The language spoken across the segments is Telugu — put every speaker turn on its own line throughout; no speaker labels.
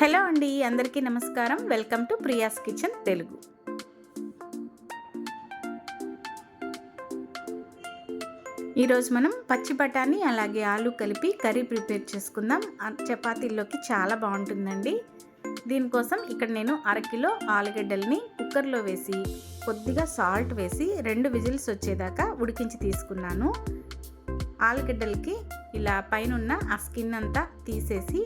హలో అండి అందరికీ నమస్కారం. Welcome to Priya's kitchen Telugu. ఈరోజు మనం పచ్చి బఠానీ అలాగే ఆలు కలిపి కర్రీ ప్రిపేర్ చేసుకుందాం. చపాతీల్లోకి చాలా బాగుంటుందండి. దీనికోసం ఇక్కడ నేను అరకిలో ఆలుగడ్డల్ని కుక్కర్లో వేసి కొద్దిగా సాల్ట్ వేసి రెండు విజిల్స్ వచ్చేదాకా ఉడికించి తీసుకున్నాను. ఆలుగడ్డలకి ఇలా పైన ఆ స్కిన్ అంతా తీసేసి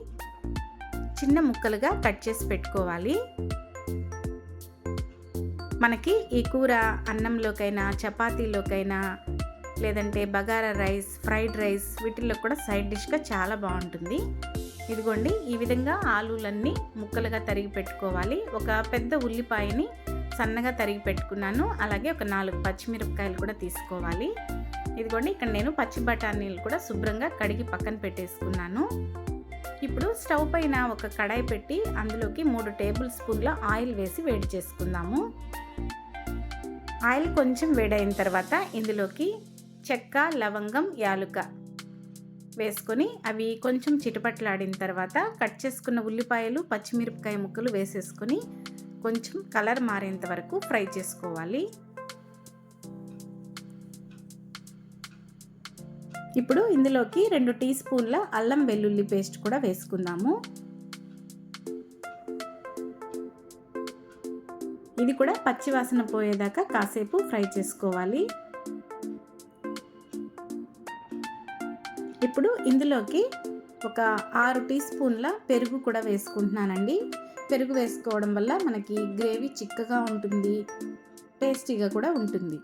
చిన్న ముక్కలుగా కట్ చేసి పెట్టుకోవాలి. మనకి ఈ కూర అన్నంలోకైనా చపాతీలోకైనా లేదంటే బగారా రైస్ ఫ్రైడ్ రైస్ వీటిల్లో కూడా సైడ్ డిష్గా చాలా బాగుంటుంది. ఇదిగోండి ఈ విధంగా ఆలులన్నీ ముక్కలుగా తరిగి పెట్టుకోవాలి. ఒక పెద్ద ఉల్లిపాయని సన్నగా తరిగి పెట్టుకున్నాను. అలాగే ఒక నాలుగు పచ్చిమిరపకాయలు కూడా తీసుకోవాలి. ఇదిగోండి ఇక్కడ నేను పచ్చి బఠానీలు కూడా శుభ్రంగా కడిగి పక్కన పెట్టేసుకున్నాను. ఇప్పుడు స్టవ్ పైన ఒక కడాయి పెట్టి అందులోకి మూడు టేబుల్ స్పూన్ల ఆయిల్ వేసి వేడి చేసుకుందాము. ఆయిల్ కొంచెం వేడైన తర్వాత ఇందులోకి చెక్క లవంగం యాలుక వేసుకొని అవి కొంచెం చిటపట్లాడిన తర్వాత కట్ చేసుకున్న ఉల్లిపాయలు పచ్చిమిరపకాయ ముక్కలు వేసేసుకొని కొంచెం కలర్ మారేంత వరకు ఫ్రై చేసుకోవాలి. ఇప్పుడు ఇందులోకి రెండు టీ స్పూన్ల అల్లం వెల్లుల్లి పేస్ట్ కూడా వేసుకుందాము. ఇది కూడా పచ్చివాసన పోయేదాకా కాసేపు ఫ్రై చేసుకోవాలి. ఇప్పుడు ఇందులోకి ఒక ఆరు టీ స్పూన్ల పెరుగు కూడా వేసుకుంటున్నానండి. పెరుగు వేసుకోవడం వల్ల మనకి గ్రేవీ చిక్కగా ఉంటుంది టేస్టీగా కూడా ఉంటుంది.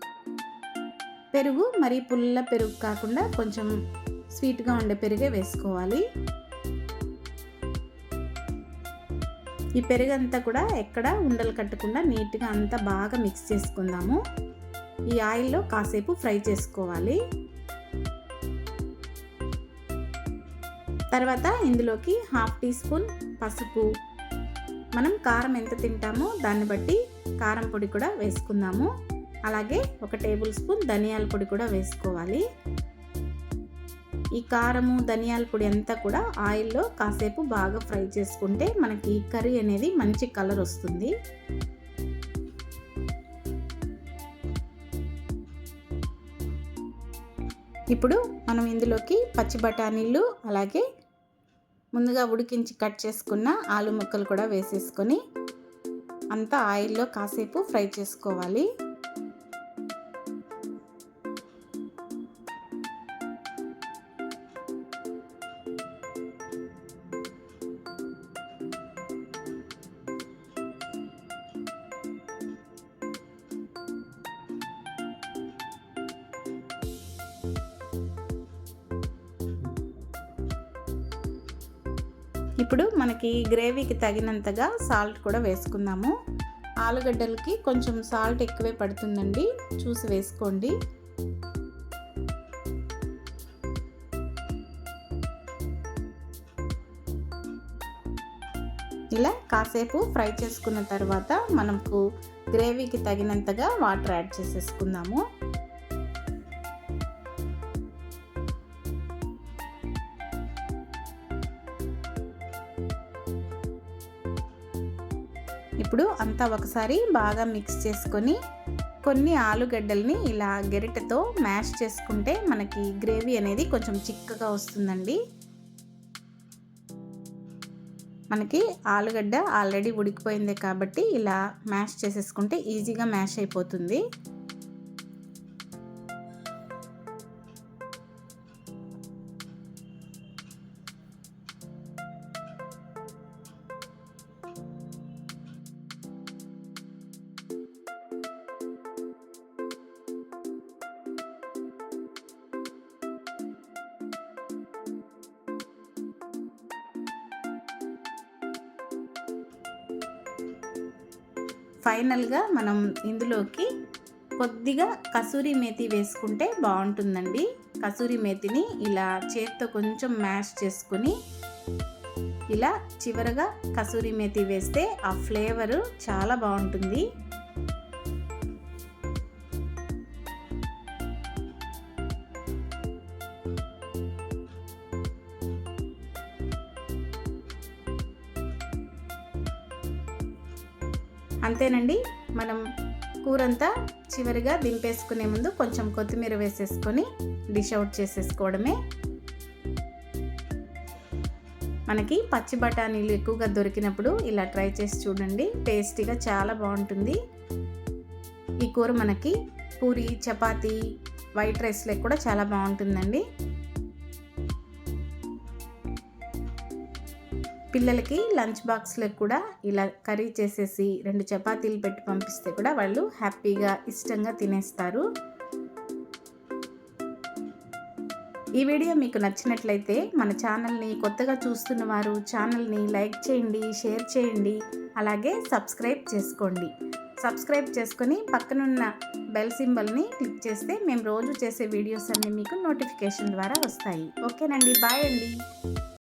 పెరుగు మరి పుల్ల పెరుగు కాకుండా కొంచెం స్వీట్గా ఉండే పెరుగే వేసుకోవాలి. ఈ పెరుగు అంతా కూడా ఎక్కడ ఉండలు కట్టకుండా నీట్గా అంతా బాగా మిక్స్ చేసుకుందాము. ఈ ఆయిల్లో కాసేపు ఫ్రై చేసుకోవాలి. తర్వాత ఇందులోకి హాఫ్ టీ స్పూన్ పసుపు. మనం కారం ఎంత తింటామో దాన్ని బట్టి కారం పొడి కూడా వేసుకుందాము. అలాగే ఒక టేబుల్ స్పూన్ ధనియాల పొడి కూడా వేసుకోవాలి. ఈ కారము ధనియాల పొడి అంతా కూడా ఆయిల్లో కాసేపు బాగా ఫ్రై చేసుకుంటే మనకి కర్రీ అనేది మంచి కలర్ వస్తుంది. ఇప్పుడు మనం ఇందులోకి పచ్చి బఠానీలు అలాగే ముందుగా ఉడికించి కట్ చేసుకున్న ఆలు ముక్కలు కూడా వేసేసుకొని అంతా ఆయిల్లో కాసేపు ఫ్రై చేసుకోవాలి. ఇప్పుడు మనకి గ్రేవీకి తగినంతగా సాల్ట్ కూడా వేసుకుందాము. ఆలుగడ్డలకి కొంచెం సాల్ట్ ఎక్కువే పడుతుందండి. చూసి వేసుకోండి. ఇలా కాసేపు ఫ్రై చేసుకున్న తర్వాత మనకు గ్రేవీకి తగినంతగా వాటర్ యాడ్ చేసేసుకుందాము. ఇప్పుడు అంతా ఒకసారి బాగా మిక్స్ చేసుకొని కొన్ని ఆలుగడ్డల్ని ఇలా గెరిటతో మ్యాష్ చేసుకుంటే మనకి గ్రేవీ అనేది కొంచెం చిక్కగా వస్తుందండి. మనకి ఆలుగడ్డ ఆల్రెడీ ఉడికిపోయిందే కాబట్టి ఇలా మ్యాష్ చేసేసుకుంటే ఈజీగా మ్యాష్ అయిపోతుంది. ఫైనల్గా మనం ఇందులోకి కొద్దిగా కసూరి మేతి వేసుకుంటే బాగుంటుందండి. కసూరి మేతిని ఇలా చేత్తో కొంచెం మ్యాష్ చేసుకుని ఇలా చివరగా కసూరి మేతి వేస్తే ఆ ఫ్లేవరు చాలా బాగుంటుంది. అంతేనండి. మనం కూరంతా చివరిగా దింపేసుకునే ముందు కొంచెం కొత్తిమీర వేసేసుకొని డిష్ అవుట్ చేసేసుకోవడమే. మనకి పచ్చి బఠానీలు ఎక్కువగా దొరికినప్పుడు ఇలా ట్రై చేసి చూడండి. టేస్టీగా చాలా బాగుంటుంది. ఈ కూర మనకి పూరి చపాతీ వైట్ రైస్లకు కూడా చాలా బాగుంటుందండి. పిల్లలకి లంచ్ బాక్స్లకు కూడా ఇలా కర్రీ చేసేసి రెండు చపాతీలు పెట్టి పంపిస్తే కూడా వాళ్ళు హ్యాపీగా ఇష్టంగా తినేస్తారు. ఈ వీడియో మీకు నచ్చినట్లయితే మన ఛానల్ని కొత్తగా చూస్తున్న వారు ఛానల్ని లైక్ చేయండి షేర్ చేయండి అలాగే సబ్స్క్రైబ్ చేసుకోండి. సబ్స్క్రైబ్ చేసుకొని పక్కనున్న బెల్ సింబల్ని క్లిక్ చేస్తే మేము రోజు చేసే వీడియోస్ అన్నీ మీకు నోటిఫికేషన్ ద్వారా వస్తాయి. ఓకేనండి బాయ్ అండి.